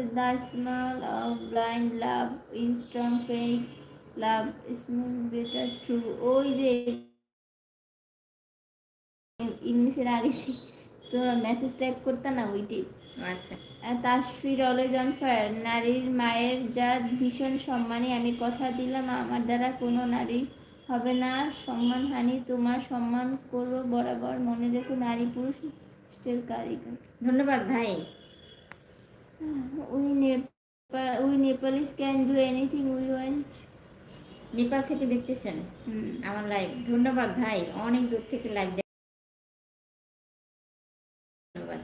লিখছে the small of blind love is strong fake love small better true ওই যে ইংলিশের আগে সে তোমরা মেসেজ টাইপ করতে না ওইটি? আচ্ছা। Tasfir always on fire. নারীর মায়ের জাত ভীষণ সম্মানী। আমি কথা দিলাম আমার দ্বারা কোনো নারী হবে না। সম্মানহানি তোমার সম্মান করো বরাবর। মনে রেখো নারী পুরুষ কারিগর। ধন্যবাদ ভাই। We Nepal we Nepalis can do anything we want Nepal থেকে দেখতেছেন? আমার লাইভ ধন্যবাদ ভাই অনেক দূর থেকে লাইভ ধন্যবাদ।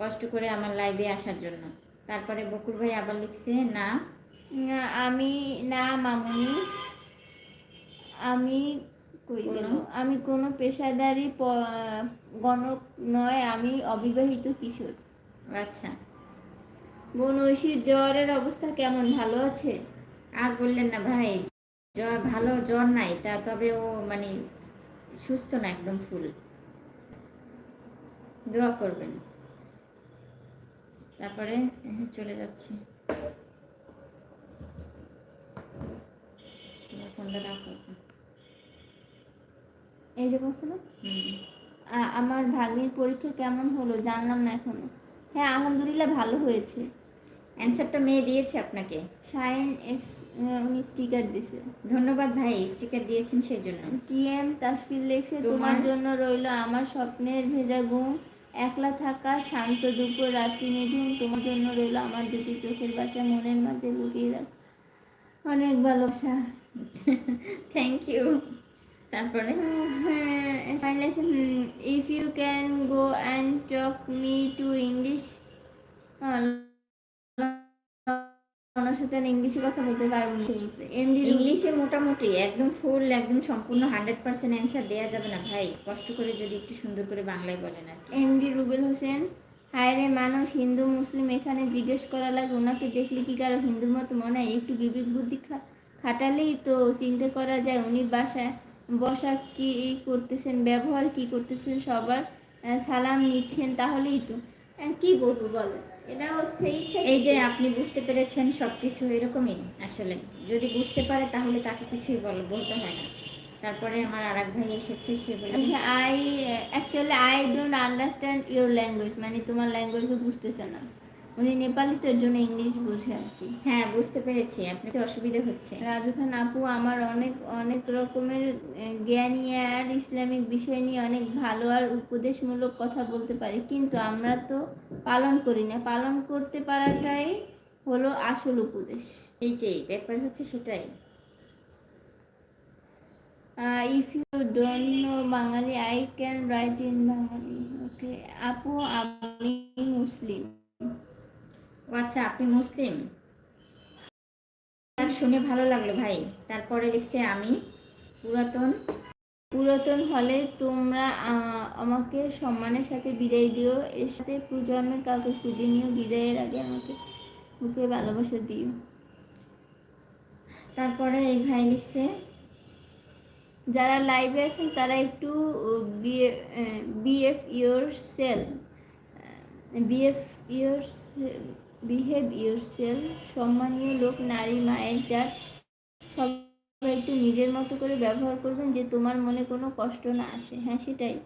কষ্ট করে আমার লাইভে আসার জন্য। তারপরে বকুর ভাই আবার লিখছে না। আমি না মামুনি। আমি কই গেল? আমি কোনো পেশাদারি গণক নয় আমি অবিবাহিত কিশোর। আচ্ছা। বোন ঐশীর জ্বরের অবস্থা কেমন? ভালো আছে? আর বললেন না ভাই জ্বর ভালো জ্বর নাই তা তবে ও মানে সুস্থ না একদম ফুল। দোয়া করবেন। তারপরে চলে যাচ্ছি। এই যে বলছো না হুম। আ- আমার ভাগ্নির পরীক্ষা কেমন হলো? জানলাম না এখনও। হ্যাঁ আলহামদুলিল্লাহ ভালো হয়েছে। অ্যান্সারটা মেয়ে দিয়েছে আপনাকে? শাইন এক্স উনি স্টিকার দিছে। ধন্যবাদ ভাই স্টিকার দিয়েছেন সেই জন্য টিএম তাসফির লেখছে তোমার- তোমার জন্য রইল আমার স্বপ্নের ভেজা ঘুম। একলা থাকা শান্ত দুপুর রাত্রি নিঝুম। তোমার জন্য রইল আমার দুটি চোখের বাসা মনের মাঝে লুকিয়ে রাখ। অনেক ভালোবাসা। থ্যাংক ইউ তারপরে? If you can go and talk me to English ওনার সাথে ইংলিশে কথা বলতে পারব না। এমডি ইংলিশে মোটামুটি একদম ফুল একদম সম্পূর্ণ হান্ড্রেড পার্সেন্ট অ্যান্সার দেওয়া যাবে না ভাই। কষ্ট করে যদি একটু সুন্দর করে বাংলায় বলেন আর এমডি রুবেল হোসেন হায় রে মানুষ হিন্দু মুসলিম এখানে জিজ্ঞেস করা লাগে ওনাকে দেখলে কি কারও হিন্দুর মতো মনে হয়? একটু বিবেক বুদ্ধি খাটালেই তো চিন্তা করা যায় উনি বাসায় বসা কি করতেছেন ব্যবহার কি করতেছেন সবার সালাম নিচ্ছেন তাহলেই তো। কি বলব বলো এটা হচ্ছে ইচ্ছা এই যে আপনি বুঝতে পেরেছেন সব কিছু এরকমই আসলে। যদি বুঝতে পারে তাহলে তাকে কিছুই বল বলতে হয় না। তারপরে আমার আর এক ভাই এসেছে সে বলে আচ্ছা I actually I don't understand your language মানে তোমার ল্যাঙ্গুয়েজও বুঝতেছে না। উনি নেপালি তো জন্য ইংলিশ বোঝে আর কি। হ্যাঁ বুঝতে পেরেছি। আপনার তো অসুবিধা হচ্ছে। রাজু খান আপু আমার অনেক অনেক রকমের জ্ঞানী আর ইসলামিক বিষয় নিয়ে অনেক ভালো আর উপদেশমূলক কথা বলতে পারি। কিন্তু আমরা তো পালন করি না। পালন করতে পারাটাই হলো আসল উপদেশ। এইটাই ব্যাপার হচ্ছে সেটাই। If you don't know Bangali I can write in Bangali okay আপু আমি মুসলিম। ও আচ্ছা আপনি মুসলিম? শুনে ভালো লাগল ভাই। তারপরে লিখছে আমি। পুরাতন। পুরাতন হলে তোমরা আমাকে সম্মানের সাথে বিদায় দিও। এর সাথে প্রজন্মের কাউকে খুঁজে নিও। বিদায়ের আগে আমাকে বুকে ভালোবাসা দিও। তারপরে এই ভাই লিখছে যারা লাইভে আছেন তারা একটু BF your self BF your behave your self সম্মানীয় লোক নারী মায়ের জাত সবাই একটু নিজের মতো করে ব্যবহার করবেন যে তোমার মনে কোনো কষ্ট না আসে। হ্যাঁ সেটাই।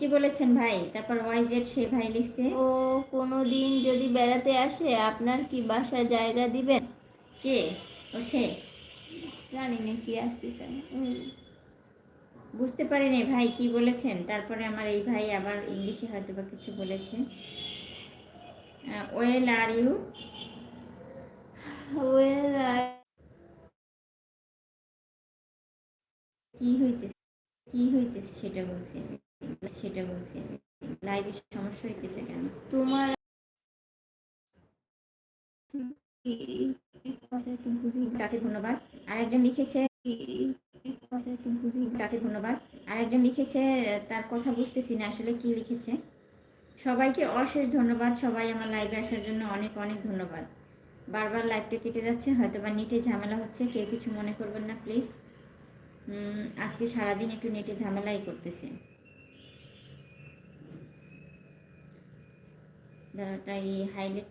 কি বলেছেন ভাই। তারপর ওয়াই জেড সে ভাই লিখছে। ও কোনো দিন যদি বেড়াতে আসে আপনার কি বাসায় জায়গা দিবেন? কে? ও সে? জানি না কি আসতে চাই বুঝতে পারিনি ভাই কি বলেছেন। তারপরে আমার এই ভাই আবার ইংলিশে হয়তো বা কিছু বলেছে। Well are you well, I- কি হইতেছে কি হইতেছে সেটা বলছি আমি সেটা বলছি আমি লাইভে সমস্যা হইতেছে কেন তোমার। তাকে ধন্যবাদ আরেকজন লিখেছে। তাকে ধন্যবাদ আরেকজন লিখেছে তার কথা বুঝতেছি না আসলে কি লিখেছে সবাইকে অশেষ ধন্যবাদ। সবাই আমার লাইভে আসার জন্য অনেক অনেক ধন্যবাদ। বারবার লাইভটা কেটে যাচ্ছে হয়তো বা নেটে ঝামেলা হচ্ছে, কেউ কিছু মনে করবেন না প্লিজ আজকে সারাদিন একটু নেটে ঝামেলাই করতেছে। হাইলাইট